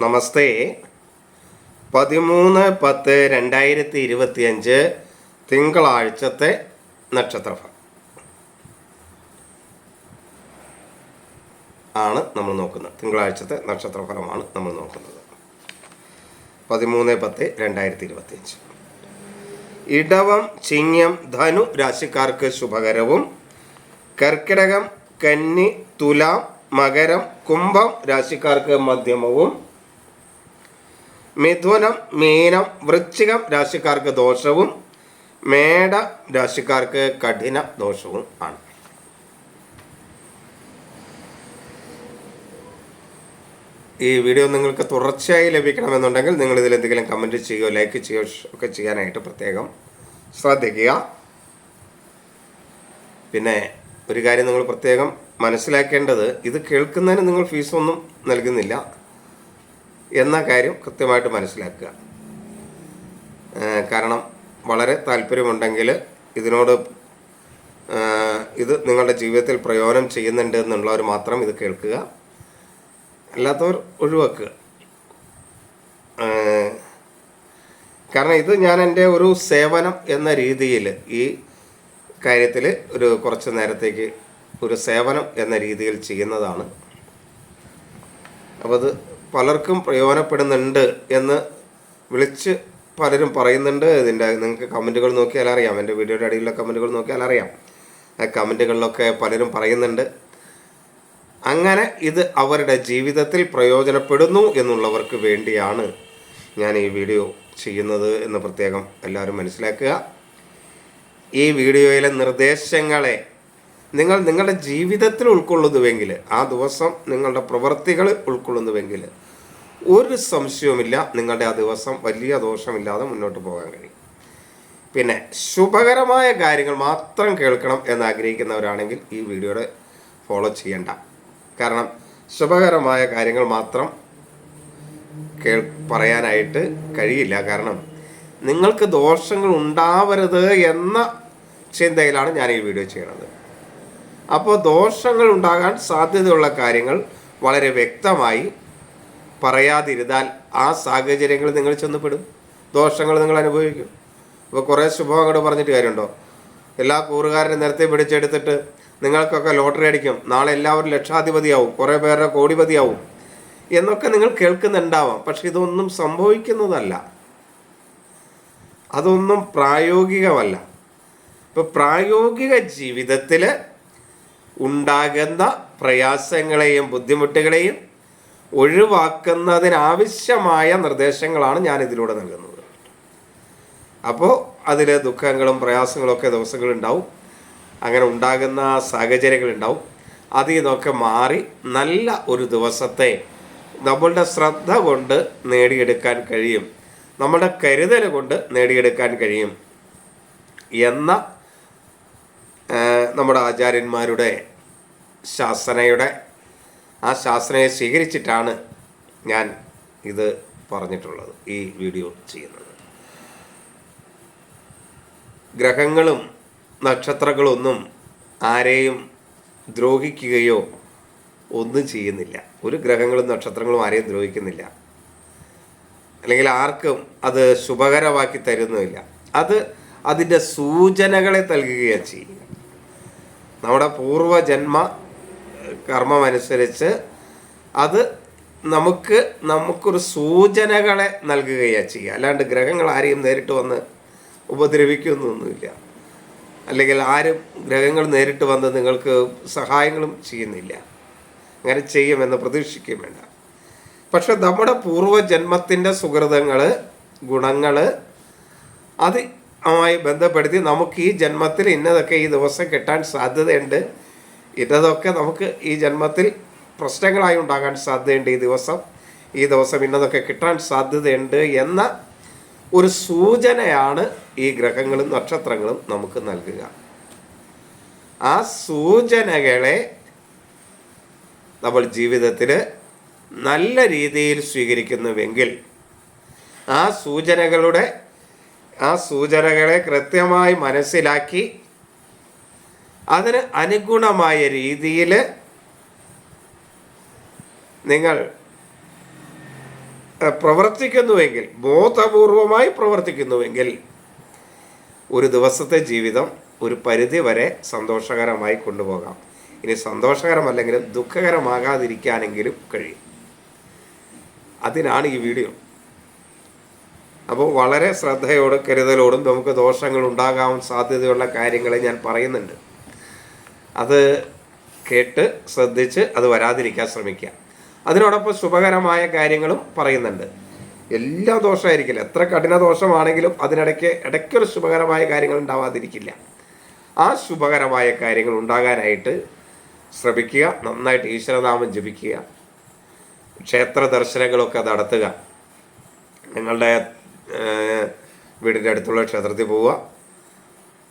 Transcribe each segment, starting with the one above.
നമസ്തേ. പതിമൂന്ന് പത്ത് രണ്ടായിരത്തി ഇരുപത്തിയഞ്ച് തിങ്കളാഴ്ചത്തെ നക്ഷത്രഫലം ആണ് നമ്മൾ നോക്കുന്നത്. തിങ്കളാഴ്ചത്തെ നക്ഷത്രഫലമാണ് നമ്മൾ നോക്കുന്നത്. പതിമൂന്ന് പത്ത് രണ്ടായിരത്തി ഇരുപത്തിയഞ്ച്. ഇടവം ചിങ്ങം ധനു രാശിക്കാർക്ക് ശുഭകരവും കർക്കിടകം കന്നി തുലാം മകരം കുംഭം രാശിക്കാർക്ക് മധ്യമവും മിഥുനം മീനം വൃശ്ചികം രാശിക്കാർക്ക് ദോഷവും മേട രാശിക്കാർക്ക് കഠിന ദോഷവും ആണ്. ഈ വീഡിയോ നിങ്ങൾക്ക് തുടർച്ചയായി ലഭിക്കണമെന്നുണ്ടെങ്കിൽ നിങ്ങൾ ഇതിൽ എന്തെങ്കിലും കമന്റ് ചെയ്യുകയോ ലൈക്ക് ചെയ്യുകയോ ഒക്കെ ചെയ്യാനായിട്ട് പ്രത്യേകം ശ്രദ്ധിക്കുക. പിന്നെ ഒരു കാര്യം നിങ്ങൾ പ്രത്യേകം മനസ്സിലാക്കേണ്ടത് ഇത് കേൾക്കുന്നതിന് നിങ്ങൾ ഫീസൊന്നും നൽകുന്നില്ല. എന്ന കാര്യം കൃത്യമായിട്ട് മനസ്സിലാക്കുക. കാരണം വളരെ താല്പര്യമുണ്ടെങ്കിൽ ഇതിനോട് ഇത് നിങ്ങളുടെ ജീവിതത്തിൽ പ്രയോജനം ചെയ്യുന്നുണ്ട് എന്നുള്ളവർ മാത്രം ഇത് കേൾക്കുക. അല്ലാത്തവർ ഒഴിവാക്കുക. കാരണം ഇത് ഞാൻ എന്റെ ഒരു സേവനം എന്ന രീതിയിൽ ഈ കാര്യത്തിൽ ഒരു കുറച്ച് നേരത്തേക്ക് ഒരു സേവനം എന്ന രീതിയിൽ ചെയ്യുന്നതാണ്. അപ്പോൾ അത് പലർക്കും പ്രയോജനപ്പെടുന്നുണ്ട് എന്ന് വിളിച്ച് പലരും പറയുന്നുണ്ട്. ഇതിന്റെ നിങ്ങൾക്ക് കമന്റുകൾ നോക്കിയാൽ അറിയാം. എന്റെ വീഡിയോയുടെ അടിയിലുള്ള കമന്റുകൾ നോക്കിയാൽ അറിയാം. കമന്റുകളിലൊക്കെ പലരും പറയുന്നുണ്ട്. അങ്ങനെ ഇത് അവരുടെ ജീവിതത്തിൽ പ്രയോജനപ്പെടുന്നു എന്നുള്ളവർക്ക് വേണ്ടിയാണ് ഞാൻ ഈ വീഡിയോ ചെയ്യുന്നത് എന്ന് പ്രത്യേകം എല്ലാവരും മനസ്സിലാക്കുക. ഈ വീഡിയോയിലെ നിർദ്ദേശങ്ങളെ നിങ്ങൾ നിങ്ങളുടെ ജീവിതത്തിൽ ഉൾക്കൊള്ളുന്നുവെങ്കിൽ ആ ദിവസം നിങ്ങളുടെ പ്രവൃത്തികൾ ഉൾക്കൊള്ളുന്നുവെങ്കിൽ ഒരു സംശയവുമില്ല നിങ്ങളുടെ ആ ദിവസം വലിയ ദോഷമില്ലാതെ മുന്നോട്ട് പോകാൻ കഴിയും. പിന്നെ ശുഭകരമായ കാര്യങ്ങൾ മാത്രം കേൾക്കണം എന്ന് ആഗ്രഹിക്കുന്നവരാണെങ്കിൽ ഈ വീഡിയോയുടെ ഫോളോ ചെയ്യണ്ട. കാരണം ശുഭകരമായ കാര്യങ്ങൾ മാത്രം കേൾ പറയാനായിട്ട് കഴിയില്ല. കാരണം നിങ്ങൾക്ക് ദോഷങ്ങൾ ഉണ്ടാവരുത് എന്ന ചിന്തയിലാണ് ഞാൻ ഈ വീഡിയോ ചെയ്യുന്നത്. അപ്പോൾ ദോഷങ്ങൾ ഉണ്ടാകാൻ സാധ്യതയുള്ള കാര്യങ്ങൾ വളരെ വ്യക്തമായി പറയാതിരുന്നാൽ ആ സാഹചര്യങ്ങൾ നിങ്ങൾ ചെന്നപ്പെടും ദോഷങ്ങൾ നിങ്ങൾ അനുഭവിക്കും. അപ്പോൾ കുറേ ശുഭങ്ങൾ പറഞ്ഞിട്ട് കാര്യമുണ്ടോ? എല്ലാ കൂറുകാരനും നേരത്തെ പിടിച്ചെടുത്തിട്ട് നിങ്ങൾക്കൊക്കെ ലോട്ടറി അടിക്കും. നാളെ എല്ലാവരും ലക്ഷാധിപതിയാവും. കുറേ പേരുടെ കോടിപതിയാവും. എന്നൊക്കെ നിങ്ങൾ കേൾക്കുന്നുണ്ടാവാം. പക്ഷെ ഇതൊന്നും സംഭവിക്കുന്നതല്ല. അതൊന്നും പ്രായോഗികമല്ല. ഇപ്പം പ്രായോഗിക ജീവിതത്തിൽ ഉണ്ടാകുന്ന പ്രയാസങ്ങളെയും ബുദ്ധിമുട്ടുകളെയും ഒഴിവാക്കുന്നതിനാവശ്യമായ നിർദ്ദേശങ്ങളാണ് ഞാൻ ഇതിലൂടെ നൽകുന്നത്. അപ്പോൾ അതിൽ ദുഃഖങ്ങളും പ്രയാസങ്ങളൊക്കെ ദിവസങ്ങളുണ്ടാവും. അങ്ങനെ ഉണ്ടാകുന്ന സാഹചര്യങ്ങളുണ്ടാവും. അതിൽ നിന്നൊക്കെ മാറി നല്ല ഒരു ദിവസത്തെ നമ്മളുടെ ശ്രദ്ധ കൊണ്ട് നേടിയെടുക്കാൻ കഴിയും. നമ്മുടെ കരുതൽ കൊണ്ട് നേടിയെടുക്കാൻ കഴിയും. എന്ന നമ്മുടെ ആചാര്യന്മാരുടെ ശാസനയുടെ ആ ശാസനയെ സ്വീകരിച്ചിട്ടാണ് ഞാൻ ഇത് പറഞ്ഞിട്ടുള്ളത് ഈ വീഡിയോ ചെയ്യുന്നത്. ഗ്രഹങ്ങളും നക്ഷത്രങ്ങളൊന്നും ആരെയും ദ്രോഹിക്കുകയോ ഒന്നും ചെയ്യുന്നില്ല. ഒരു ഗ്രഹങ്ങളും നക്ഷത്രങ്ങളും ആരെയും ദ്രോഹിക്കുന്നില്ല. അല്ലെങ്കിൽ ആർക്കും അത് ശുഭകരമാക്കി തരുന്നുമില്ല. അത് അതിന്റെ സൂചനകളെ നൽകുകയാണ് ചെയ്യുക. നമ്മുടെ പൂർവജന്മ കർമ്മമനുസരിച്ച് അത് നമുക്ക് നമുക്കൊരു സൂചനകളെ നൽകുകയാണ് ചെയ്യുക. അല്ലാണ്ട് ഗ്രഹങ്ങൾ ആരെയും നേരിട്ട് വന്ന് ഉപദ്രവിക്കുന്നൊന്നുമില്ല. അല്ലെങ്കിൽ ആരും ഗ്രഹങ്ങൾ നേരിട്ട് വന്ന് നിങ്ങൾക്ക് സഹായങ്ങളും ചെയ്യുന്നില്ല. അങ്ങനെ ചെയ്യുമെന്ന് പ്രതീക്ഷിക്കുകയും വേണ്ട. പക്ഷെ നമ്മുടെ പൂർവജന്മത്തിന്റെ സുഹൃതങ്ങൾ ഗുണങ്ങൾ അത് ആയി ബന്ധപ്പെടുത്തി നമുക്ക് ഈ ജന്മത്തിൽ ഇന്നതൊക്കെ ഈ ദിവസം കിട്ടാൻ സാധ്യതയുണ്ട്. ഇന്നതൊക്കെ നമുക്ക് ഈ ജന്മത്തിൽ പ്രശ്നങ്ങളായി ഉണ്ടാകാൻ സാധ്യതയുണ്ട് ഈ ദിവസം. ഈ ദിവസം ഇന്നതൊക്കെ കിട്ടാൻ സാധ്യതയുണ്ട് എന്ന ഒരു സൂചനയാണ് ഈ ഗ്രഹങ്ങളും നക്ഷത്രങ്ങളും നമുക്ക് നൽകുക. ആ സൂചനകളെ നമ്മൾ ജീവിതത്തിൽ നല്ല രീതിയിൽ സ്വീകരിക്കുന്നുവെങ്കിൽ ആ സൂചനകളുടെ ആ സൂചനകളെ കൃത്യമായി മനസ്സിലാക്കി അതിന് അനുഗുണമായ രീതിയിൽ നിങ്ങൾ പ്രവർത്തിക്കുന്നുവെങ്കിൽ ബോധപൂർവമായി പ്രവർത്തിക്കുന്നുവെങ്കിൽ ഒരു ദിവസത്തെ ജീവിതം ഒരു പരിധി വരെ സന്തോഷകരമായി കൊണ്ടുപോകാം. ഇനി സന്തോഷകരമല്ലെങ്കിലും ദുഃഖകരമാകാതിരിക്കാനെങ്കിലും കഴിയും. അതിനാണ് ഈ വീഡിയോ. അപ്പോൾ വളരെ ശ്രദ്ധയോടും കരുതലോടും നമുക്ക് ദോഷങ്ങൾ ഉണ്ടാകാൻ സാധ്യതയുള്ള കാര്യങ്ങളെ ഞാൻ പറയുന്നുണ്ട്. അത് കേട്ട് ശ്രദ്ധിച്ച് അത് വരാതിരിക്കാൻ ശ്രമിക്കുക. അതിനോടൊപ്പം ശുഭകരമായ കാര്യങ്ങളും പറയുന്നുണ്ട്. എല്ലാ ദോഷമായിരിക്കില്ല എത്ര കഠിന ദോഷമാണെങ്കിലും അതിനിടയ്ക്ക് ഇടയ്ക്കൊരു ശുഭകരമായ കാര്യങ്ങൾ ഉണ്ടാവാതിരിക്കില്ല. ആ ശുഭകരമായ കാര്യങ്ങൾ ഉണ്ടാകാനായിട്ട് ശ്രമിക്കുക നന്നായിട്ട് ഈശ്വരനാമം ജപിക്കുക ക്ഷേത്ര ദർശനങ്ങളൊക്കെ നടത്തുക നിങ്ങളുടെ വീടിന്റെ അടുത്തുള്ള ക്ഷേത്രത്തിൽ പോവുക.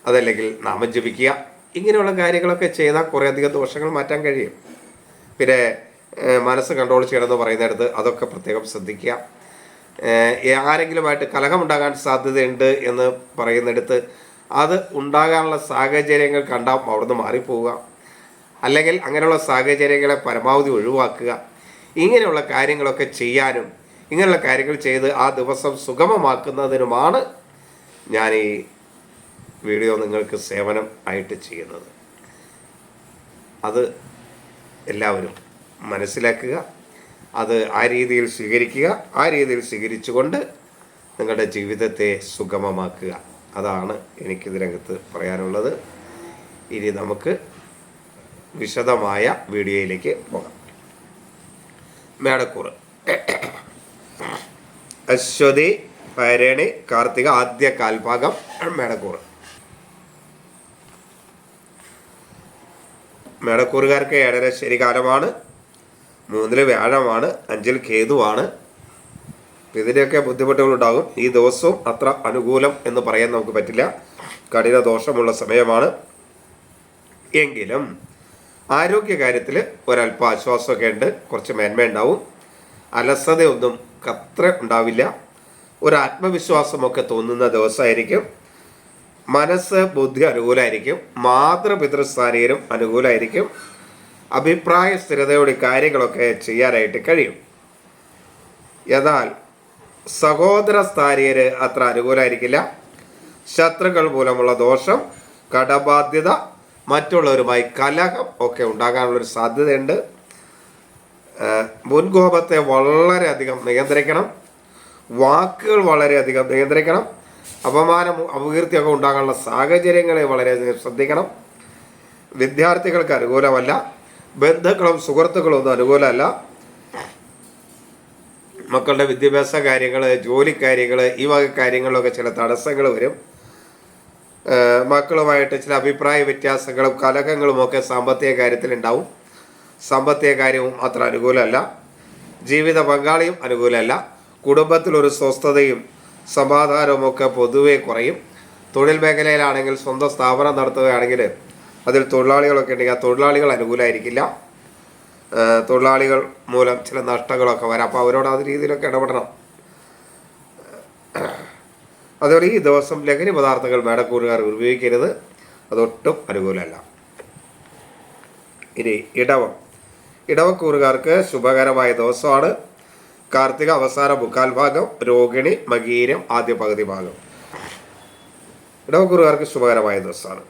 അതല്ലെങ്കിൽ നാമം ജപിക്കുക. ഇങ്ങനെയുള്ള കാര്യങ്ങളൊക്കെ ചെയ്താൽ കുറേയധികം ദോഷങ്ങൾ മാറ്റാൻ കഴിയും. പിന്നെ മനസ്സ് കൺട്രോൾ ചെയ്യണമെന്ന് പറയുന്നിടത്ത് അതൊക്കെ പ്രത്യേകം ശ്രദ്ധിക്കുക. ആരെങ്കിലുമായിട്ട് കലഹമുണ്ടാകാൻ സാധ്യതയുണ്ട് എന്ന് പറയുന്നിടത്ത് അത് ഉണ്ടാകാനുള്ള സാഹചര്യങ്ങൾ കണ്ടാൽ അവിടുന്ന് മാറിപ്പോവുക. അല്ലെങ്കിൽ അങ്ങനെയുള്ള സാഹചര്യങ്ങളെ പരമാവധി ഒഴിവാക്കുക. ഇങ്ങനെയുള്ള കാര്യങ്ങളൊക്കെ ചെയ്യാനും ഇങ്ങനെയുള്ള കാര്യങ്ങൾ ചെയ്ത് ആ ദിവസം സുഗമമാക്കുന്നതിനുമാണ് ഞാൻ ഈ വീഡിയോ നിങ്ങൾക്ക് സേവനം ആയിട്ട് ചെയ്യുന്നത്. അത് എല്ലാവരും മനസ്സിലാക്കുക അത് ആ രീതിയിൽ സ്വീകരിക്കുക ആ രീതിയിൽ സ്വീകരിച്ചുകൊണ്ട് നിങ്ങളുടെ ജീവിതത്തെ സുഗമമാക്കുക. അതാണ് എനിക്കിതിനകത്ത് പറയാനുള്ളത്. ഇനി നമുക്ക് വിശദമായ വീഡിയോയിലേക്ക് പോകാം. മേടക്കൂറ്. അശ്വതി ഭരണി കാർത്തിക ആദ്യ കാൽഭാഗം മേടക്കൂർ. മേടക്കൂറുകാർക്ക് ഏഴര ശരി കാലമാണ് മൂന്നിൽ വ്യാഴമാണ് അഞ്ചിൽ കേതുവാണ്. ഇതിന്റെയൊക്കെ ബുദ്ധിമുട്ടുകളുണ്ടാകും. ഈ ദിവസവും അത്ര അനുകൂലം എന്ന് പറയാൻ നമുക്ക് പറ്റില്ല. കഠിന ദോഷമുള്ള സമയമാണ്. എങ്കിലും ആരോഗ്യകാര്യത്തിൽ ഒരല്പ ആശ്വാസമൊക്കെ ഉണ്ട്. കുറച്ച് മേന്മയുണ്ടാവും. അലസതയൊന്നും അത്ര ഉണ്ടാവില്ല. ഒരു ആത്മവിശ്വാസമൊക്കെ തോന്നുന്ന ദിവസമായിരിക്കും. മനസ്സ് ബുദ്ധി അനുകൂലമായിരിക്കും മാതൃപിതൃസ്ഥാനീയരും അനുകൂലമായിരിക്കും അഭിപ്രായ സ്ഥിരതയോടെ കാര്യങ്ങളൊക്കെ ചെയ്യാനായിട്ട് കഴിയും. എന്നാൽ സഹോദര സ്ഥാനീയര് അത്ര അനുകൂലമായിരിക്കില്ല ശത്രുക്കൾ മൂലമുള്ള ദോഷം കടബാധ്യത മറ്റുള്ളവരുമായി കലഹം ഒക്കെ ഉണ്ടാകാനുള്ളൊരു സാധ്യതയുണ്ട്. മുൻകോപത്തെ വളരെയധികം നിയന്ത്രിക്കണം. വാക്കുകൾ വളരെയധികം നിയന്ത്രിക്കണം. അപമാനം അപകീർത്തിയൊക്കെ ഉണ്ടാകാനുള്ള സാഹചര്യങ്ങളെ വളരെയധികം ശ്രദ്ധിക്കണം. വിദ്യാർത്ഥികൾക്ക് അനുകൂലമല്ല. ബന്ധുക്കളും സുഹൃത്തുക്കളും ഒന്നും അനുകൂലമല്ല. മക്കളുടെ വിദ്യാഭ്യാസ കാര്യങ്ങൾ ജോലി കാര്യങ്ങൾ ഈ വക കാര്യങ്ങളിലൊക്കെ ചില തടസ്സങ്ങൾ വരും. മക്കളുമായിട്ട് ചില അഭിപ്രായ വ്യത്യാസങ്ങളും കലഹങ്ങളും ഒക്കെ സാമ്പത്തിക കാര്യത്തിൽ ഉണ്ടാവും സാമ്പത്തിക കാര്യവും അത്ര അനുകൂലമല്ല. ജീവിത പങ്കാളിയും അനുകൂലമല്ല. കുടുംബത്തിലൊരു സ്വസ്ഥതയും സമാധാനവും ഒക്കെ പൊതുവെ കുറയും. തൊഴിൽ മേഖലയിലാണെങ്കിൽ സ്വന്തം സ്ഥാപനം നടത്തുകയാണെങ്കിൽ അതിൽ തൊഴിലാളികളൊക്കെ ഉണ്ടെങ്കിൽ ആ തൊഴിലാളികൾ അനുകൂലമായിരിക്കില്ല. തൊഴിലാളികൾ മൂലം ചില നഷ്ടങ്ങളൊക്കെ വരാം. അപ്പോൾ അവരോട് ആ രീതിയിലൊക്കെ ഇടപെടണം. അതുപോലെ ഈ ദിവസം ലഹരി പദാർത്ഥങ്ങൾ മേടക്കൂറുകാർ ഉപയോഗിക്കരുത്. അതൊട്ടും അനുകൂലമല്ല. ഇനി ഇടവം. ഇടവക്കൂറുകാർക്ക് ശുഭകരമായ ദിവസമാണ്. കാർത്തിക അവസാന മുക്കാൽ ഭാഗം രോഹിണി മകീരം ആദ്യ പകുതി ഭാഗം. ഇടവക്കൂറുകാർക്ക് ശുഭകരമായ ദിവസമാണ്.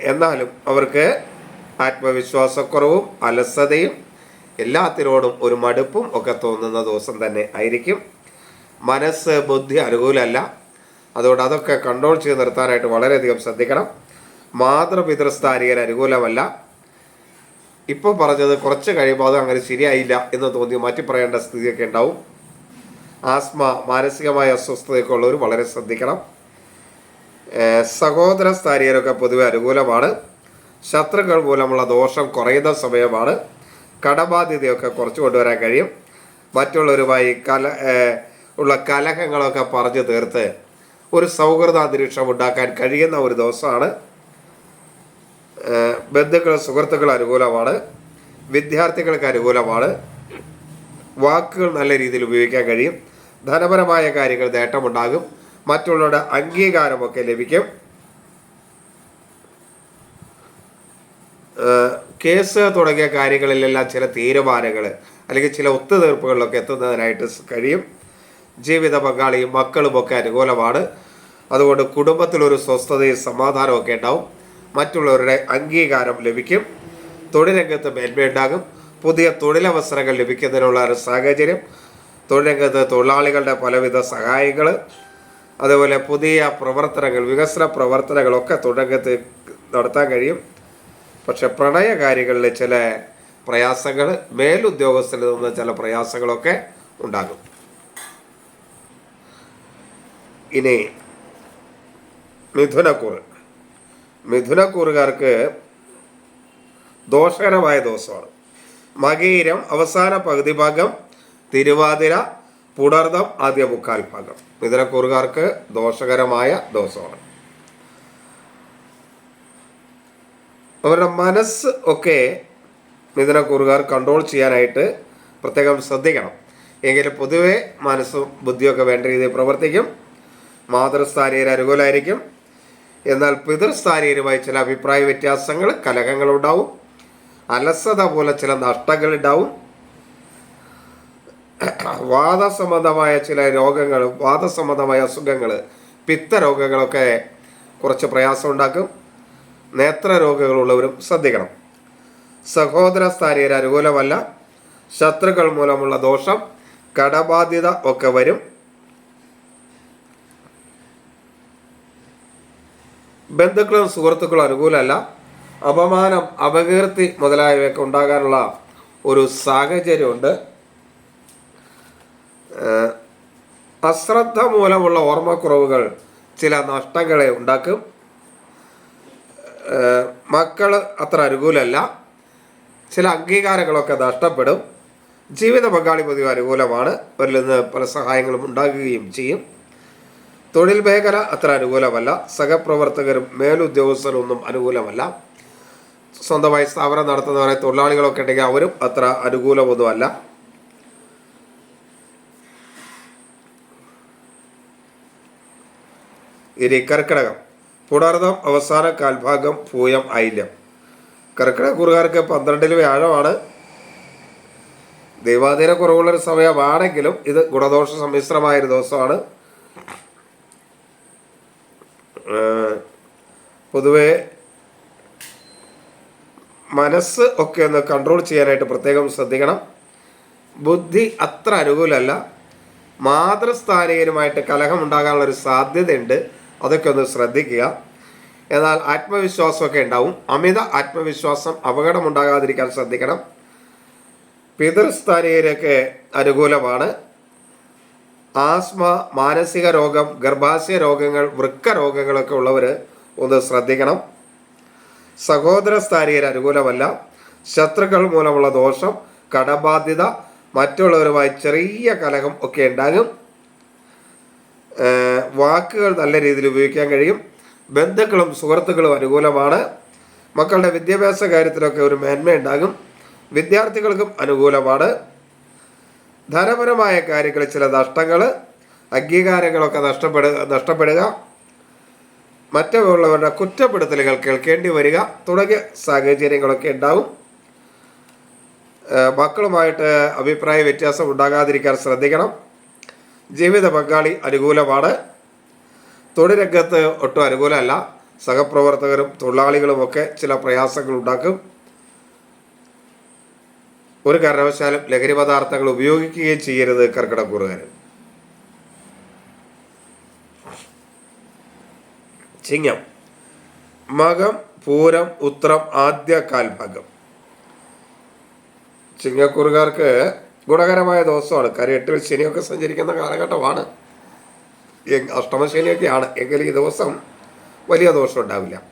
എന്നാലും അവർക്ക് ആത്മവിശ്വാസക്കുറവും അലസതയും എല്ലാത്തിനോടും ഒരു മടുപ്പും ഒക്കെ തോന്നുന്ന ദിവസം തന്നെ ആയിരിക്കും. മനസ്സ് ബുദ്ധി അനുകൂലമല്ല. അതുകൊണ്ട് അതൊക്കെ കൺട്രോൾ ചെയ്ത് നിർത്താനായിട്ട് വളരെയധികം ശ്രദ്ധിക്കണം. മാതൃപിതൃസ്ഥാനികൻ അനുകൂലമല്ല. ഇപ്പോൾ പറഞ്ഞത് കുറച്ച് കഴിയുമ്പോൾ അത് അങ്ങനെ ശരിയായില്ല എന്ന് തോന്നി മാറ്റി പറയേണ്ട സ്ഥിതിയൊക്കെ ഉണ്ടാവും. ആസ്മ മാനസികമായ അസ്വസ്ഥതയൊക്കെ ഉള്ളവർ വളരെ ശ്രദ്ധിക്കണം. സഹോദര സ്ഥാനീയരൊക്കെ പൊതുവെ അനുകൂലമാണ്. ശത്രുക്കൾ മൂലമുള്ള ദോഷം കുറയുന്ന സമയമാണ്. കടബാധ്യതയൊക്കെ കുറച്ച് കൊണ്ടുവരാൻ കഴിയും. മറ്റുള്ളവരുമായി കല ഉള്ള കലഹങ്ങളൊക്കെ പറഞ്ഞു തീർത്ത് ഒരു സൗഹൃദ അന്തരീക്ഷം ഉണ്ടാക്കാൻ കഴിയുന്ന ഒരു ദിവസമാണ്. ബന്ധുക്കൾ സുഹൃത്തുക്കൾ അനുകൂലമാണ്. വിദ്യാർത്ഥികൾക്ക് അനുകൂലമാണ്. വാക്കുകൾ നല്ല രീതിയിൽ ഉപയോഗിക്കാൻ കഴിയും. ധനപരമായ കാര്യങ്ങൾ നേട്ടമുണ്ടാകും. മറ്റുള്ളവരുടെ അംഗീകാരമൊക്കെ ലഭിക്കും. കേസ് തുടങ്ങിയ കാര്യങ്ങളിലെല്ലാം ചില തീരുമാനങ്ങൾ അല്ലെങ്കിൽ ചില ഒത്തുതീർപ്പുകളിലൊക്കെ എത്തുന്നതിനായിട്ട് കഴിയും. ജീവിത പങ്കാളിയും മക്കളുമൊക്കെ അനുകൂലമാണ്. അതുകൊണ്ട് കുടുംബത്തിലൊരു സ്വസ്ഥതയും സമാധാനമൊക്കെ ഉണ്ടാവും. മറ്റുള്ളവരുടെ അംഗീകാരം ലഭിക്കും. തൊഴിലംഗത്ത് മേന്മയുണ്ടാകും. പുതിയ തൊഴിലവസരങ്ങൾ ലഭിക്കുന്നതിനുള്ള ഒരു സാഹചര്യം. തൊഴിലംഗത്ത് തൊഴിലാളികളുടെ പലവിധ സഹായങ്ങൾ അതുപോലെ പുതിയ പ്രവർത്തനങ്ങൾ വികസന പ്രവർത്തനങ്ങളൊക്കെ തൊഴിൽ രംഗത്ത് നടത്താൻ കഴിയും. പക്ഷെ പ്രണയ കാര്യങ്ങളിൽ ചില പ്രയാസങ്ങൾ മേലുദ്യോഗസ്ഥരിൽ നിന്ന് ചില പ്രയാസങ്ങളൊക്കെ ഉണ്ടാകും. ഇനി മിഥുനക്കൂറ് മിഥുനക്കൂറുകാർക്ക് ദോഷകരമായ ദിവസമാണ്. മകീരം അവസാന പകുതി ഭാഗം തിരുവാതിര പുടർദം ആദ്യ മുക്കാൽ ഭാഗം. മിഥുനക്കൂറുകാർക്ക് ദോഷകരമായ ദിവസമാണ്. അവരുടെ മനസ്സ് ഒക്കെ മിഥുനക്കൂറുകാർ കൺട്രോൾ ചെയ്യാനായിട്ട് പ്രത്യേകം ശ്രദ്ധിക്കണം. എങ്കിലും പൊതുവെ മനസ്സും ബുദ്ധിയൊക്കെ വേണ്ട രീതിയിൽ പ്രവർത്തിക്കും. മാതൃസ്ഥാനീയർ അനുകൂലമായിരിക്കും എന്നാൽ പിതൃസ്ഥാനീയരുമായി ചില അഭിപ്രായ വ്യത്യാസങ്ങൾ കലഹങ്ങളുണ്ടാവും അലസത പോലെ ചില നഷ്ടങ്ങളുണ്ടാവും വാദസംബന്ധമായ ചില രോഗങ്ങൾ വാദസംബന്ധമായ അസുഖങ്ങൾ പിത്തരോഗങ്ങളൊക്കെ കുറച്ച് പ്രയാസം ഉണ്ടാക്കും. നേത്രരോഗങ്ങളുള്ളവരും ശ്രദ്ധിക്കണം. സഹോദര സ്ഥാനീയർ അനുകൂലമല്ല. ശത്രുക്കൾ മൂലമുള്ള ദോഷം കടബാധ്യത ഒക്കെ വരും. ബന്ധുക്കളും സുഹൃത്തുക്കളും അനുകൂലമല്ല. അപമാനം അപകീർത്തി മുതലായവയൊക്കെ ഉണ്ടാകാനുള്ള ഒരു സാഹചര്യമുണ്ട്. അശ്രദ്ധ മൂലമുള്ള ഓർമ്മക്കുറവുകൾ ചില നഷ്ടങ്ങളെ ഉണ്ടാക്കും. മക്കൾ അത്ര അനുകൂലമല്ല. ചില അംഗീകാരങ്ങളൊക്കെ നഷ്ടപ്പെടും. ജീവിത പങ്കാളി പൊതുവെ അനുകൂലമാണ്. അവരിൽ നിന്ന് പല സഹായങ്ങളും ഉണ്ടാകുകയും ചെയ്യും. തൊഴിൽ മേഖല അത്ര അനുകൂലമല്ല. സഹപ്രവർത്തകരും മേലുദ്യോഗസ്ഥരും ഒന്നും അനുകൂലമല്ല. സ്വന്തമായി സ്ഥാപനം നടത്തുന്നവരെ തൊഴിലാളികളൊക്കെ ഉണ്ടെങ്കിൽ അവരും അത്ര അനുകൂലമൊന്നുമല്ല. ഇനി കർക്കിടകം. പുണർദം അവസാന കാൽഭാഗം പൂയം ഐല്യം കർക്കിടക കുറുകാർക്ക് പന്ത്രണ്ടിൽ വ്യാഴമാണ്. ദൈവാധീന കുറവുള്ളൊരു സമയമാണെങ്കിലും ഇത് ഗുണദോഷ സമ്മിശ്രമായൊരു ദിവസമാണ്. പൊതുവെ മനസ്സ് ഒക്കെ ഒന്ന് കൺട്രോൾ ചെയ്യാനായിട്ട് പ്രത്യേകം ശ്രദ്ധിക്കണം. ബുദ്ധി അത്ര അനുകൂലമല്ല. മാതൃസ്ഥാനികരുമായിട്ട് കലഹം ഉണ്ടാകാനുള്ള ഒരു സാധ്യതയുണ്ട്. അതൊക്കെ ഒന്ന് ശ്രദ്ധിക്കുക. എന്നാൽ ആത്മവിശ്വാസമൊക്കെ ഉണ്ടാവും. അമിത ആത്മവിശ്വാസം അപകടമുണ്ടാകാതിരിക്കാൻ ശ്രദ്ധിക്കണം. പിതൃസ്ഥാനീയരൊക്കെ അനുകൂലമാണ്. ആസ്മ മാനസിക രോഗം ഗർഭാശയ രോഗങ്ങൾ വൃക്ക രോഗങ്ങളൊക്കെ ഉള്ളവർ ഒന്ന് ശ്രദ്ധിക്കണം. സഹോദര സ്ഥാനീയർ അനുകൂലമല്ല. ശത്രുക്കൾ മൂലമുള്ള ദോഷം കടബാധ്യത മറ്റുള്ളവരുമായി ചെറിയ കലഹം ഒക്കെ ഉണ്ടാകും. വാക്കുകൾ നല്ല രീതിയിൽ ഉപയോഗിക്കാൻ കഴിയും. ബന്ധുക്കളും സുഹൃത്തുക്കളും അനുകൂലമാണ്. മക്കളുടെ വിദ്യാഭ്യാസ കാര്യത്തിലൊക്കെ ഒരു മേന്മയുണ്ടാകും. വിദ്യാർത്ഥികൾക്കും അനുകൂലമാണ്. ധനപരമായ കാര്യങ്ങളിൽ ചില നഷ്ടങ്ങൾ അംഗീകാരങ്ങളൊക്കെ നഷ്ടപ്പെടുക നഷ്ടപ്പെടുക മറ്റുള്ളവരുടെ കുറ്റപ്പെടുത്തലുകൾ കേൾക്കേണ്ടി വരിക തുടങ്ങിയ സാഹചര്യങ്ങളൊക്കെ ഉണ്ടാവും. മക്കളുമായിട്ട് അഭിപ്രായ വ്യത്യാസം ഉണ്ടാകാതിരിക്കാൻ ശ്രദ്ധിക്കണം. ജീവിത പങ്കാളി അനുകൂലമാണ്. തൊഴിലംഗത്ത് ഒട്ടും അനുകൂലമല്ല. സഹപ്രവർത്തകരും തൊഴിലാളികളുമൊക്കെ ചില പ്രയാസങ്ങൾ ഉണ്ടാക്കും. ഒരു കാരണവശാലും ലഹരി പദാർത്ഥങ്ങൾ ഉപയോഗിക്കുകയും ചെയ്യരുത് കർക്കിടക്കൂറുകാർ ചിങ്ങം. മകം പൂരം ഉത്രം ആദ്യ കാൽഭാഗം. ചിങ്ങക്കൂറുകാർക്ക് ഗുണകരമായ ദിവസമാണ്. കാര്യം എട്ടിൽ ശനിയൊക്കെ സഞ്ചരിക്കുന്ന കാലഘട്ടമാണ്. അഷ്ടമശനിയൊക്കെയാണ്. എങ്കിൽ ഈ ദിവസം വലിയ ദോഷം ഉണ്ടാവില്ല.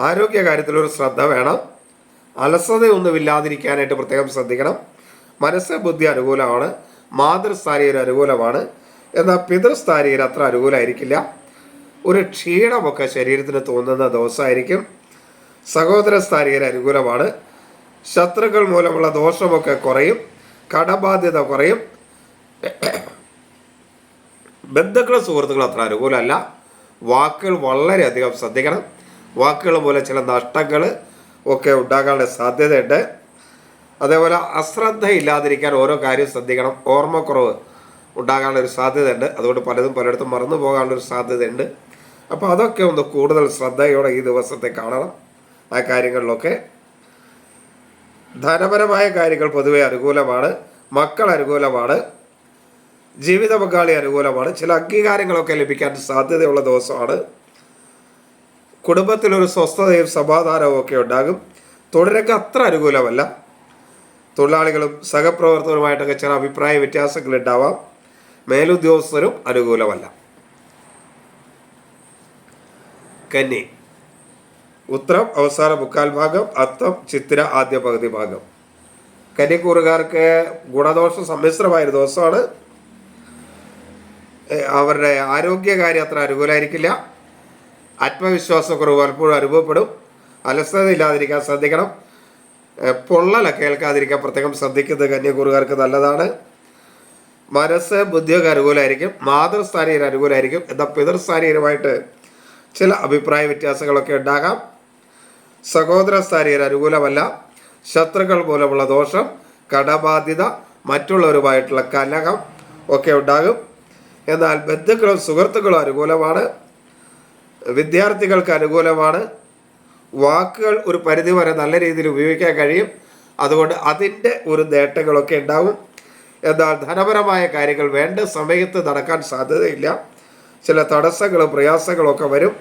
ആരോഗ്യ കാര്യത്തിൽ ഒരു ശ്രദ്ധ വേണം. അലസതയൊന്നും ഇല്ലാതിരിക്കാനായിട്ട് പ്രത്യേകം ശ്രദ്ധിക്കണം. മനസ്സ് ബുദ്ധി അനുകൂലമാണ്. മാതൃസ്ഥാനീയർ അനുകൂലമാണ്. എന്നാൽ പിതൃസ്ഥാനീയർ അത്ര അനുകൂലമായിരിക്കില്ല ഒരു ക്ഷീണമൊക്കെ ശരീരത്തിന് തോന്നുന്ന ദിവസമായിരിക്കും സഹോദര സ്ഥാനീയർ അനുകൂലമാണ്. ശത്രുക്കൾ മൂലമുള്ള ദോഷമൊക്കെ കുറയും. കടബാധ്യത കുറയും. ബന്ധുക്കളും സുഹൃത്തുക്കളും അത്ര അനുകൂലമല്ല. വാക്കുകൾ വളരെയധികം ശ്രദ്ധിക്കണം. വാക്കുകൾ പോലെ ചില നഷ്ടങ്ങൾ ഒക്കെ ഉണ്ടാകാനുള്ള സാധ്യതയുണ്ട്. അതേപോലെ അശ്രദ്ധ ഇല്ലാതിരിക്കാൻ ഓരോ കാര്യം ശ്രദ്ധിക്കണം. ഓർമ്മക്കുറവ് ഉണ്ടാകാനുള്ള ഒരു സാധ്യതയുണ്ട്. അതുകൊണ്ട് പലതും പലയിടത്തും മറന്നു പോകാനുള്ള ഒരു സാധ്യതയുണ്ട്. അപ്പോൾ അതൊക്കെ ഒന്ന് കൂടുതൽ ശ്രദ്ധയോടെ ഈ ദിവസത്തെ കാണണം. ആ കാര്യങ്ങളിലൊക്കെ ധനപരമായ കാര്യങ്ങൾ പൊതുവെ അനുകൂലമാണ്. മക്കൾ അനുകൂലമാണ്. ജീവിത പങ്കാളി അനുകൂലമാണ്. ചില അംഗീകാരങ്ങളൊക്കെ ലഭിക്കാൻ സാധ്യതയുള്ള ദിവസമാണ്. കുടുംബത്തിലൊരു സ്വസ്ഥതയും സമാധാനവും ഒക്കെ ഉണ്ടാകും. തൊഴിലൊക്കെ അത്ര അനുകൂലമല്ല. തൊഴിലാളികളും സഹപ്രവർത്തകരുമായിട്ടൊക്കെ ചില അഭിപ്രായ വ്യത്യാസങ്ങൾ ഉണ്ടാവാം. മേലുദ്യോഗസ്ഥരും അനുകൂലമല്ല. കന്നി. ഉത്തരം അവസാന മുക്കാൽ ഭാഗം അത്തം ചിത്തിര ആദ്യ പകുതി ഭാഗം. കന്നിക്കൂറുകാർക്ക് ഗുണദോഷ സമ്മിശ്രമായ ദിവസമാണ്. അവരുടെ ആരോഗ്യകാര്യം അത്ര അനുകൂലമായിരിക്കില്ല. ആത്മവിശ്വാസക്കുറവ് പലപ്പോഴും അനുഭവപ്പെടും. അലസത ഇല്ലാതിരിക്കാൻ ശ്രദ്ധിക്കണം. പൊള്ളല കേൾക്കാതിരിക്കാൻ പ്രത്യേകം ശ്രദ്ധിക്കുന്നത് കന്യാകുറുകാർക്ക് നല്ലതാണ്. മനസ്സ് ബുദ്ധിയൊക്കെ അനുകൂലമായിരിക്കും മാതൃസ്ഥാനീയർ അനുകൂലമായിരിക്കും എന്നാൽ പിതൃസ്ഥാനീയരുമായിട്ട് ചില അഭിപ്രായ വ്യത്യാസങ്ങളൊക്കെ ഉണ്ടാകാം. സഹോദര സ്ഥാനീയർ അനുകൂലമല്ല. ശത്രുക്കൾ മൂലമുള്ള ദോഷം കടബാധ്യത മറ്റുള്ളവരുമായിട്ടുള്ള കലഹം ഒക്കെ ഉണ്ടാകും. എന്നാൽ ബന്ധുക്കളും സുഹൃത്തുക്കളും അനുകൂലമാണ്. വിദ്യാർത്ഥികൾക്ക് അനുകൂലമാണ്. വാക്കുകൾ ഒരു പരിധി വരെ നല്ല രീതിയിൽ ഉപയോഗിക്കാൻ കഴിയും. അതുകൊണ്ട് അതിന്റെ ഒരു നേട്ടങ്ങളൊക്കെ ഉണ്ടാവും. എന്നാൽ ധനപരമായ കാര്യങ്ങൾ വേണ്ട. സമയത്ത് നടക്കാൻ സാധ്യതയില്ല. ചില തടസ്സങ്ങളും പ്രയാസങ്ങളൊക്കെ വരും.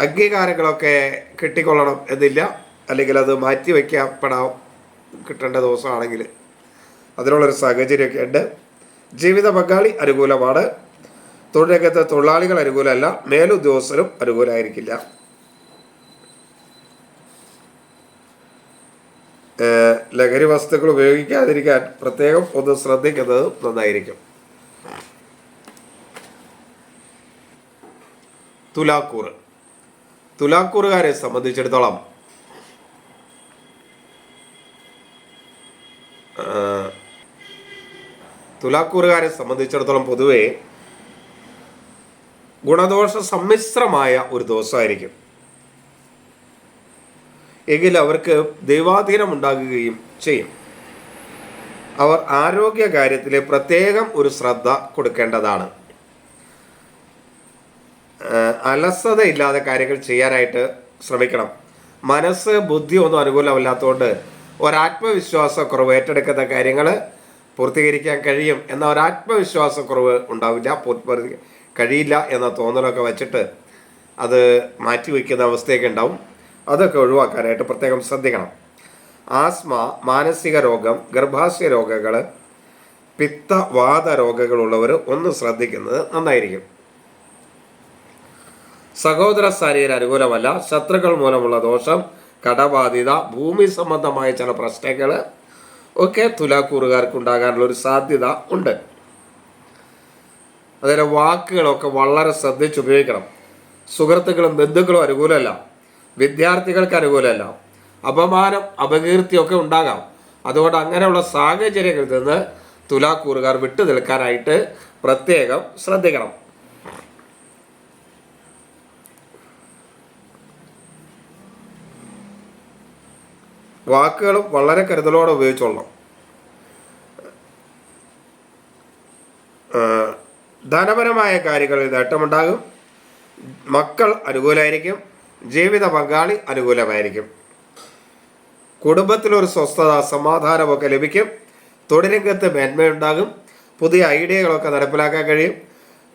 അംഗീകാരങ്ങളൊക്കെ കിട്ടിക്കൊള്ളണം എന്നില്ല. അല്ലെങ്കിൽ അത് മാറ്റി വയ്ക്കപ്പെടാം കിട്ടേണ്ട ദിവസമാണെങ്കിൽ അതിനുള്ളൊരു സാഹചര്യമൊക്കെ ഉണ്ട്. ജീവിത പങ്കാളി അനുകൂലമാണ്. തൊഴിൽ രംഗത്തെ തൊഴിലാളികൾ അനുകൂലമല്ല മേലുദ്യോഗസ്ഥരും അനുകൂലമായിരിക്കില്ല. ലഹരി വസ്തുക്കൾ ഉപയോഗിക്കാതിരിക്കാൻ പ്രത്യേകം ഒന്ന് ശ്രദ്ധിക്കുന്നത് നന്നായിരിക്കും. തുലാക്കൂർ തുലാക്കൂറുകാരെ സംബന്ധിച്ചിടത്തോളം തുലാക്കൂറുകാരെ സംബന്ധിച്ചിടത്തോളം പൊതുവേ ഗുണദോഷ സമ്മിശ്രമായ ഒരു ദിവസമായിരിക്കും. എങ്കിൽ അവർക്ക് ദൈവാധീനം ഉണ്ടാകുകയും ചെയ്യും. അവർ ആരോഗ്യ കാര്യത്തിൽ പ്രത്യേകം ഒരു ശ്രദ്ധ കൊടുക്കേണ്ടതാണ്. അലസത അലസതയില്ലാതെ കാര്യങ്ങൾ ചെയ്യാനായിട്ട് ശ്രമിക്കണം. മനസ്സ് ബുദ്ധി ഒന്നും അനുകൂലമല്ലാത്തതുകൊണ്ട് ഒരാത്മവിശ്വാസക്കുറവ് ഏറ്റെടുക്കുന്ന കാര്യങ്ങൾ പൂർത്തീകരിക്കാൻ കഴിയും എന്ന ഒരാത്മവിശ്വാസക്കുറവ് ഉണ്ടാവില്ല. കഴിയില്ല എന്ന തോന്നലൊക്കെ വച്ചിട്ട് അത് മാറ്റി വയ്ക്കുന്ന അവസ്ഥയൊക്കെ ഉണ്ടാവും. അതൊക്കെ ഒഴിവാക്കാനായിട്ട് പ്രത്യേകം ശ്രദ്ധിക്കണം. ആസ്മ മാനസിക രോഗം ഗർഭാശയ രോഗങ്ങൾ പിത്തവാത രോഗങ്ങളുള്ളവർ ഒന്ന് ശ്രദ്ധിക്കുന്നത് നന്നായിരിക്കും. സഹോദര സ്ഥാനീയർ അനുകൂലമല്ല. ശത്രുക്കൾ മൂലമുള്ള ദോഷം കടബാധിത ഭൂമി സംബന്ധമായ ചില പ്രശ്നങ്ങൾ ഒക്കെ തുലാക്കൂറുകാർക്ക് ഉണ്ടാകാനുള്ള ഒരു സാധ്യത ഉണ്ട്. അതിലെ വാക്കുകളൊക്കെ വളരെ ശ്രദ്ധിച്ച് ഉപയോഗിക്കണം. സുഹൃത്തുക്കളും ബന്ധുക്കളും അനുകൂലമല്ല. വിദ്യാർത്ഥികൾക്ക് അനുകൂലമല്ല. അപമാനം അപകീർത്തിയൊക്കെ ഉണ്ടാകാം. അതുകൊണ്ട് അങ്ങനെയുള്ള സാഹചര്യങ്ങളിൽ നിന്ന് തുലാക്കൂറുകാർ വിട്ടു നിൽക്കാനായിട്ട് പ്രത്യേകം ശ്രദ്ധിക്കണം. വാക്കുകളും വളരെ കരുതലോടെ ഉപയോഗിച്ചോളണം. ധനപരമായ കാര്യങ്ങളിൽ നേട്ടമുണ്ടാകും. മക്കൾ അനുകൂലമായിരിക്കും. ജീവിത പങ്കാളി അനുകൂലമായിരിക്കും. കുടുംബത്തിലൊരു സ്വസ്ഥത സമാധാനമൊക്കെ ലഭിക്കും. തൊഴിലംഗത്ത് മേന്മയുണ്ടാകും. പുതിയ ഐഡിയകളൊക്കെ നടപ്പിലാക്കാൻ കഴിയും.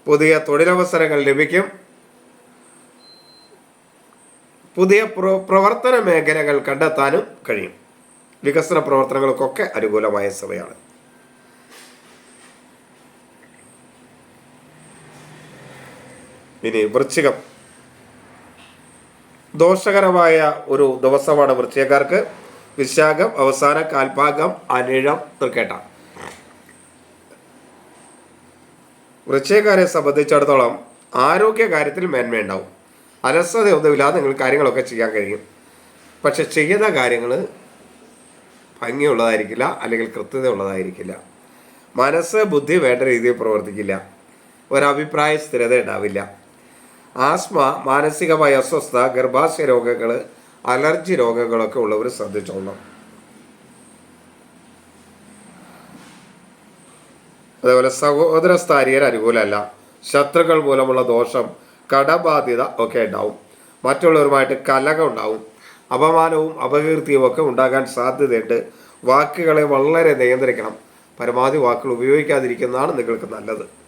പുതിയ തൊഴിലവസരങ്ങൾ ലഭിക്കും. പുതിയ പ്രവർത്തന മേഖലകൾ കണ്ടെത്താനും കഴിയും. വികസന പ്രവർത്തനങ്ങൾക്കൊക്കെ അനുകൂലമായ സമയമാണ്. ഇനി വൃശ്ചികം. ദോഷകരമായ ഒരു ദിവസമാണ് വൃശ്ചികക്കാർക്ക്. വിശാഖം അവസാന കാൽഭാഗം അനിഴം തൃക്കേട്ട. വൃശ്ചികക്കാരെ സംബന്ധിച്ചിടത്തോളം ആരോഗ്യ കാര്യത്തിൽ മേന്മയുണ്ടാവും അലസതയൊന്നുമില്ലാതെ നിങ്ങൾ കാര്യങ്ങളൊക്കെ ചെയ്യാൻ കഴിയും. പക്ഷെ ചെയ്യുന്ന കാര്യങ്ങൾ ഭംഗിയുള്ളതായിരിക്കില്ല അല്ലെങ്കിൽ കൃത്യത ഉള്ളതായിരിക്കില്ല മനസ്സ് ബുദ്ധി വേണ്ട രീതിയിൽ പ്രവർത്തിക്കില്ല. ഒരഭിപ്രായ സ്ഥിരത ഉണ്ടാവില്ല. ആസ്മ മാനസികമായ അസ്വസ്ഥത ഗർഭാശയ രോഗങ്ങൾ അലർജി രോഗങ്ങളൊക്കെ ഉള്ളവർ ശ്രദ്ധിച്ചോളണം. അതേപോലെ സഹോദര സ്ഥാനീയർ അനുകൂലമല്ല. ശത്രുക്കൾ മൂലമുള്ള ദോഷം കടബാധ്യത ഒക്കെ ഉണ്ടാവും. മറ്റുള്ളവരുമായിട്ട് കലക ഉണ്ടാവും. അപമാനവും അപകീർത്തിയും ഒക്കെ ഉണ്ടാകാൻ സാധ്യതയുണ്ട്. വാക്കുകളെ വളരെ നിയന്ത്രിക്കണം. പരമാവധി വാക്കുകൾ ഉപയോഗിക്കാതിരിക്കുന്നതാണ് നിങ്ങൾക്ക് നല്ലത്.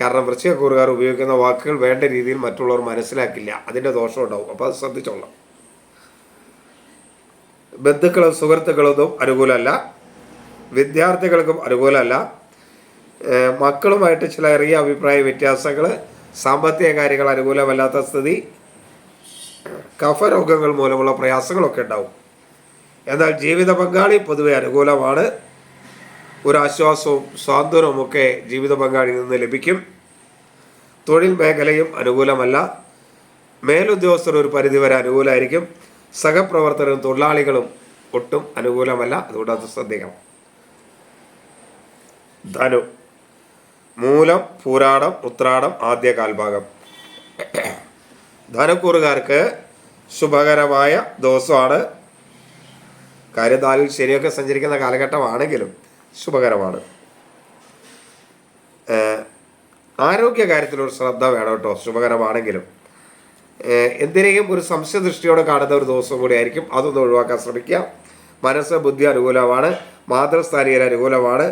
കാരണം വൃശ്ചികക്കൂറുകാർ ഉപയോഗിക്കുന്ന വാക്കുകൾ വേണ്ട രീതിയിൽ മറ്റുള്ളവർ മനസ്സിലാക്കില്ല. അതിന്റെ ദോഷം ഉണ്ടാവും അപ്പോൾ അത് ശ്രദ്ധിച്ചോളാം ബന്ധുക്കളും സുഹൃത്തുക്കളൊന്നും അനുകൂലമല്ല. വിദ്യാർത്ഥികൾക്കും അനുകൂലമല്ല. മക്കളുമായിട്ട് ചില ചെറിയ അഭിപ്രായ വ്യത്യാസങ്ങൾ സാമ്പത്തിക കാര്യങ്ങൾ അനുകൂലമല്ലാത്ത സ്ഥിതി കഫരോഗങ്ങൾ മൂലമുള്ള പ്രയാസങ്ങളൊക്കെ ഉണ്ടാവും. എന്നാൽ ജീവിത പങ്കാളി പൊതുവെ അനുകൂലമാണ്. ഒരു ആശ്വാസവും സ്വാതന്ത്ര്യവും ഒക്കെ ജീവിത പങ്കാളിയിൽ നിന്ന് ലഭിക്കും. തൊഴിൽ മേഖലയും അനുകൂലമല്ല. മേലുദ്യോഗസ്ഥർ ഒരു പരിധിവരെ അനുകൂലമായിരിക്കും. സഹപ്രവർത്തകരും തൊഴിലാളികളും ഒട്ടും അനുകൂലമല്ല. അതുകൊണ്ട് അത് ശ്രദ്ധിക്കണം ധനു. മൂലം പൂരാടം ഉത്രാടം ആദ്യ കാൽഭാഗം. ധനക്കൂറുകാർക്ക് ശുഭകരമായ ദിവസമാണ്. കാര്യം താലിൽ ശരിയൊക്കെ സഞ്ചരിക്കുന്ന കാലഘട്ടമാണെങ്കിലും ശുഭകരമാണ്. ആരോഗ്യ കാര്യത്തിലൊരു ശ്രദ്ധ വേണം കേട്ടോ ശുഭകരമാണെങ്കിലും. എന്തിനേയും ഒരു സംശയദൃഷ്ടിയോടെ കാണുന്ന ഒരു ദിവസം കൂടി ആയിരിക്കും. അതൊന്ന് ഒഴിവാക്കാൻ ശ്രമിക്കുക. മനസ്സ് ബുദ്ധി അനുകൂലമാണ് മാതൃസ്ഥാനീയർ അനുകൂലമാണ്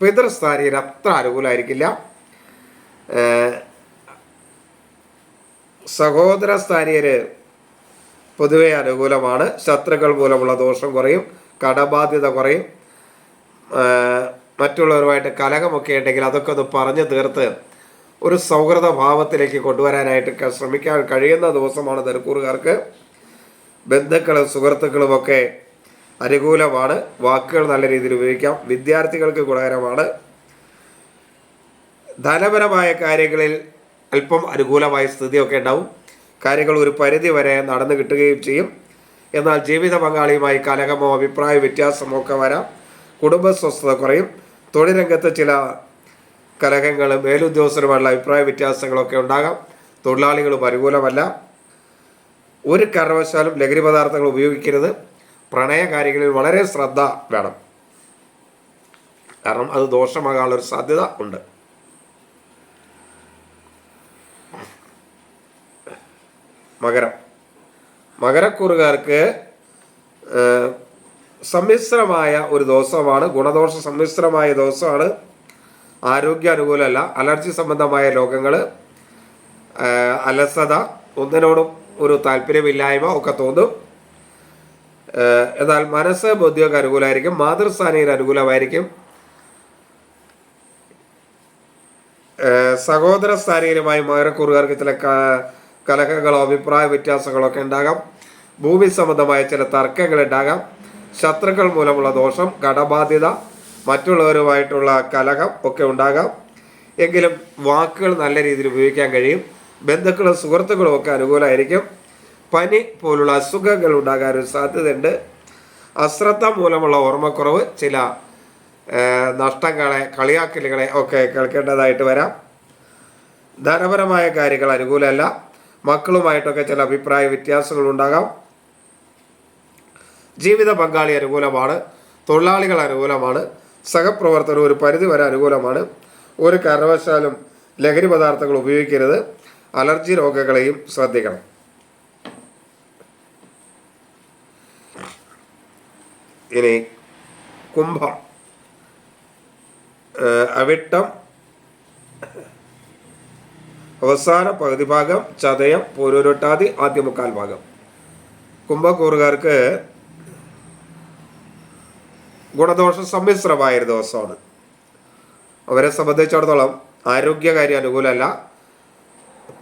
പിതൃസ്ഥാനീയർ അത്ര അനുകൂലമായിരിക്കില്ല. സഹോദര സ്ഥാനീയര് പൊതുവെ അനുകൂലമാണ് ശത്രുക്കൾ മൂലമുള്ള ദോഷം കുറയും കടബാധ്യത കുറയും. മറ്റുള്ളവരുമായിട്ട് കലഹമൊക്കെ ഉണ്ടെങ്കിൽ അതൊക്കെ ഒന്ന് പറഞ്ഞു തീർത്ത് ഒരു സൗഹൃദ ഭാവത്തിലേക്ക് കൊണ്ടുവരാനായിട്ട് ശ്രമിക്കാൻ കഴിയുന്ന ദിവസമാണ് ധനക്കൂറുകാർക്ക്. ബന്ധുക്കളും സുഹൃത്തുക്കളും ഒക്കെ അനുകൂലമാണ്. വാക്കുകൾ നല്ല രീതിയിൽ ഉപയോഗിക്കാം. വിദ്യാർത്ഥികൾക്ക് ഗുണകരമാണ്. ധനപരമായ കാര്യങ്ങളിൽ അല്പം അനുകൂലമായ സ്ഥിതിയൊക്കെ ഉണ്ടാവും. കാര്യങ്ങൾ ഒരു പരിധി വരെ നടന്നു കിട്ടുകയും ചെയ്യും. എന്നാൽ ജീവിത പങ്കാളിയുമായി കലഹമോ അഭിപ്രായ വ്യത്യാസമോ ഒക്കെ വരാം. കുടുംബ സ്വസ്ഥത കുറയും. തൊഴിൽ രംഗത്ത് ചില കലഹങ്ങൾ മേലുദ്യോഗസ്ഥരുമായുള്ള അഭിപ്രായ വ്യത്യാസങ്ങളൊക്കെ ഉണ്ടാകാം. തൊഴിലാളികളും അനുകൂലമല്ല. ഒരു കാരണവശാലും ലഹരി പദാർത്ഥങ്ങൾ ഉപയോഗിക്കരുത്. പ്രണയ കാര്യങ്ങളിൽ വളരെ ശ്രദ്ധ വേണം. കാരണം അത് ദോഷമാകാനുള്ളൊരു സാധ്യത ഉണ്ട്. മകരം. മകരക്കൂറുകാർക്ക് സമ്മിശ്രമായ ഒരു ദോഷമാണ് ഗുണദോഷ സമ്മിശ്രമായ ദോഷമാണ് ആരോഗ്യ അനുകൂലമല്ല അലർജി സംബന്ധമായ രോഗങ്ങൾ അലസത ഒന്നിനോടും ഒരു താല്പര്യമില്ലായ്മ ഒക്കെ തോന്നും. എന്നാൽ മനസ്സ് ബുദ്ധിയൊക്കെ അനുകൂലമായിരിക്കും മാതൃസ്ഥാനീയർ അനുകൂലമായിരിക്കും. സഹോദര സ്ഥാനീയരുമായി മകരക്കൂറുകാർക്ക് ചില കലഹങ്ങളോ അഭിപ്രായ വ്യത്യാസങ്ങളോ ഒക്കെ ഉണ്ടാകാം. ഭൂമി സംബന്ധമായ ചില തർക്കങ്ങൾ ഉണ്ടാകാം. ശത്രുക്കൾ മൂലമുള്ള ദോഷം കടബാധ്യത മറ്റുള്ളവരുമായിട്ടുള്ള കലഹം ഒക്കെ ഉണ്ടാകാം. എങ്കിലും വാക്കുകൾ നല്ല രീതിയിൽ ഉപയോഗിക്കാൻ കഴിയും. ബന്ധുക്കളും സുഹൃത്തുക്കളും ഒക്കെ അനുകൂലമായിരിക്കും. പനി പോലുള്ള അസുഖങ്ങൾ ഉണ്ടാകാൻ ഒരു സാധ്യതയുണ്ട്. അശ്രദ്ധ മൂലമുള്ള ഓർമ്മക്കുറവ് ചില നഷ്ടങ്ങളെ കളിയാക്കലുകളെ ഒക്കെ കേൾക്കേണ്ടതായിട്ട് വരാം. ധനപരമായ കാര്യങ്ങൾ അനുകൂലമല്ല. മക്കളുമായിട്ടൊക്കെ ചില അഭിപ്രായ വ്യത്യാസങ്ങൾ ഉണ്ടാകാം. ജീവിത പങ്കാളി അനുകൂലമാണ് തൊഴിലാളികൾ അനുകൂലമാണ് സഹപ്രവർത്തകർ ഒരു പരിധി വരെ അനുകൂലമാണ്. ഒരു കാരണവശാലും ലഹരി പദാർത്ഥങ്ങൾ ഉപയോഗിക്കരുത്. അലർജി രോഗങ്ങളെയും ശ്രദ്ധിക്കണം. ഇനി കുംഭം. അവിട്ടം. അവസാന പകുതി ഭാഗം ചതയം പൂരൂരൊട്ടാതി ആദ്യ മുക്കാൽ ഭാഗം. കുംഭക്കൂറുകാർക്ക് ഗുണദോഷ സമ്മിശ്രമായ ഒരു ദിവസമാണ് അവരെ സംബന്ധിച്ചിടത്തോളം ആരോഗ്യകാര്യം അനുകൂലമല്ല.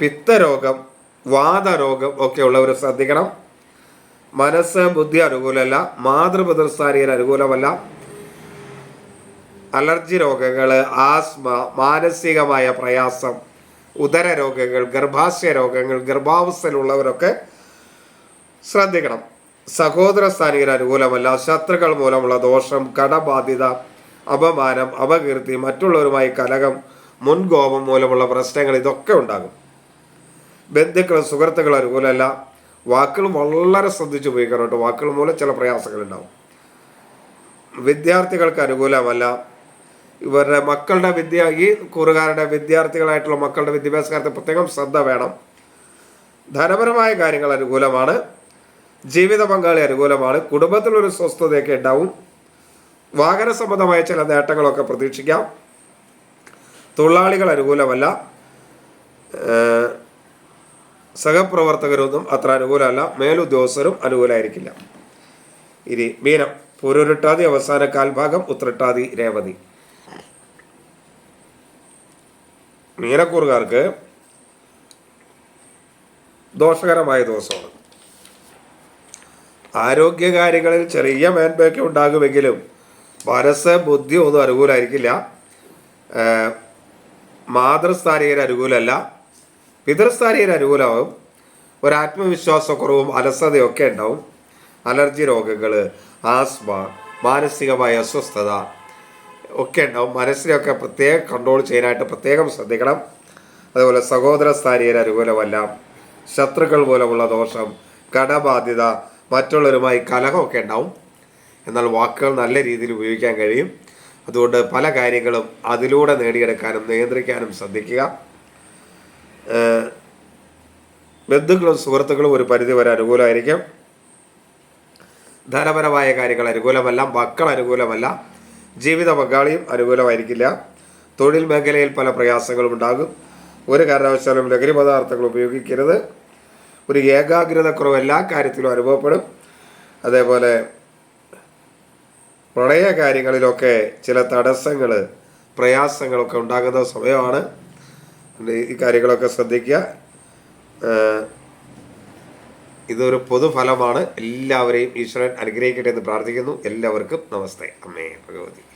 പിത്തരോഗം വാതരോഗം ഒക്കെ ഉള്ളവർ ശ്രദ്ധിക്കണം. മനസ്സ് ബുദ്ധി അനുകൂലമല്ല. മാതൃപിതൃസ്ഥാനീയർ അനുകൂലമല്ല. അലർജി രോഗങ്ങൾ ആസ്മ മാനസികമായ പ്രയാസം ഉദര രോഗങ്ങൾ ഗർഭാശയ രോഗങ്ങൾ ഗർഭാവസ്ഥയിലുള്ളവരൊക്കെ ശ്രദ്ധിക്കണം. സഹോദര സ്ഥാനികർ അനുകൂലമല്ല. ശത്രുക്കൾ മൂലമുള്ള ദോഷം കടബാധ്യത അപമാനം അപകീർത്തി മറ്റുള്ളവരുമായി കലകം മുൻകോപം മൂലമുള്ള പ്രശ്നങ്ങൾ ഇതൊക്കെ ഉണ്ടാകും. ബന്ധുക്കളും സുഹൃത്തുക്കളും അനുകൂലമല്ല. വാക്കുകൾ വളരെ ശ്രദ്ധിച്ച് ഉപയോഗിക്കണം കേട്ടോ. വാക്കുകൾ മൂലം ചില പ്രയാസങ്ങൾ ഉണ്ടാകും വിദ്യാർത്ഥികൾക്ക് അനുകൂലമല്ല. ഇവരുടെ മക്കളുടെ വിദ്യ ഈ കൂറുകാരുടെ വിദ്യാർത്ഥികളായിട്ടുള്ള മക്കളുടെ വിദ്യാഭ്യാസ കാര്യത്തിൽ പ്രത്യേകം ശ്രദ്ധ വേണം. ധനപരമായ കാര്യങ്ങൾ അനുകൂലമാണ്. ജീവിത പങ്കാളി അനുകൂലമാണ്. കുടുംബത്തിലൊരു സ്വസ്ഥതയൊക്കെ ഉണ്ടാവും. വാഹന സംബന്ധമായ ചില നേട്ടങ്ങളൊക്കെ പ്രതീക്ഷിക്കാം. തൊഴിലാളികൾ അനുകൂലമല്ല. സഹപ്രവർത്തകരൊന്നും അത്ര അനുകൂലമല്ല. മേലുദ്യോഗസ്ഥരും അനുകൂലമായിരിക്കില്ല. ഇനി മീനം. പൂരൊരുട്ടാതി അവസാന കാൽഭാഗം ഉത്രട്ടാതി രേവതി. മീനക്കൂറുകാർക്ക് ദോഷകരമായ ദിവസമാണ്. ആരോഗ്യകാര്യങ്ങളിൽ ചെറിയ മേന്മയൊക്കെ ഉണ്ടാകുമെങ്കിലും മനസ്സ് ബുദ്ധി ഒന്നും അനുകൂലമായിരിക്കില്ല മാതൃസ്ഥാനീയർ അനുകൂലമല്ല. പിതൃസ്ഥാനീയർ അനുകൂലമാകും ഒരു ആത്മവിശ്വാസക്കുറവും അലസതയൊക്കെ ഉണ്ടാവും. അലർജി രോഗങ്ങൾ ആസ്മ മാനസികമായ അസ്വസ്ഥത ഒക്കെ ഉണ്ടാവും. മനസ്സിനെയൊക്കെ പ്രത്യേകം കൺട്രോൾ ചെയ്യാനായിട്ട് പ്രത്യേകം ശ്രദ്ധിക്കണം. അതുപോലെ സഹോദര സ്ഥാനീയർ അനുകൂലമല്ല. ശത്രുക്കൾ മൂലമുള്ള ദോഷം കടബാധ്യത മറ്റുള്ളവരുമായി കലഹമൊക്കെ ഉണ്ടാവും. എന്നാൽ വാക്കുകൾ നല്ല രീതിയിൽ ഉപയോഗിക്കാൻ കഴിയും. അതുകൊണ്ട് പല കാര്യങ്ങളും അതിലൂടെ നേടിയെടുക്കാനും നിയന്ത്രിക്കാനും ശ്രദ്ധിക്കുക. ബന്ധുക്കളും സുഹൃത്തുക്കളും ഒരു പരിധി വരെ അനുകൂലമായിരിക്കും. ധനപരമായ കാര്യങ്ങൾ അനുകൂലമല്ല മക്കൾ അനുകൂലമല്ല ജീവിത പങ്കാളിയും അനുകൂലമായിരിക്കില്ല. തൊഴിൽ മേഖലയിൽ പല പ്രയാസങ്ങളും ഉണ്ടാകും. ഒരു കാരണവശാലും ലഹരി പദാർത്ഥങ്ങൾ ഉപയോഗിക്കരുത്. ഒരു ഏകാഗ്രതക്കുറവ് എല്ലാ കാര്യത്തിലും അനുഭവപ്പെടും. അതേപോലെ പ്രണയ കാര്യങ്ങളിലൊക്കെ ചില തടസ്സങ്ങൾ പ്രയാസങ്ങളൊക്കെ ഉണ്ടാകുന്ന സമയമാണ്. ഈ കാര്യങ്ങളൊക്കെ ശ്രദ്ധിക്കുക. ഇതൊരു പൊതുഫലമാണ്. എല്ലാവരെയും ഈശ്വരൻ അനുഗ്രഹിക്കട്ടെ എന്ന് പ്രാർത്ഥിക്കുന്നു. എല്ലാവർക്കും നമസ്തേ. അമ്മേ ഭഗവതി.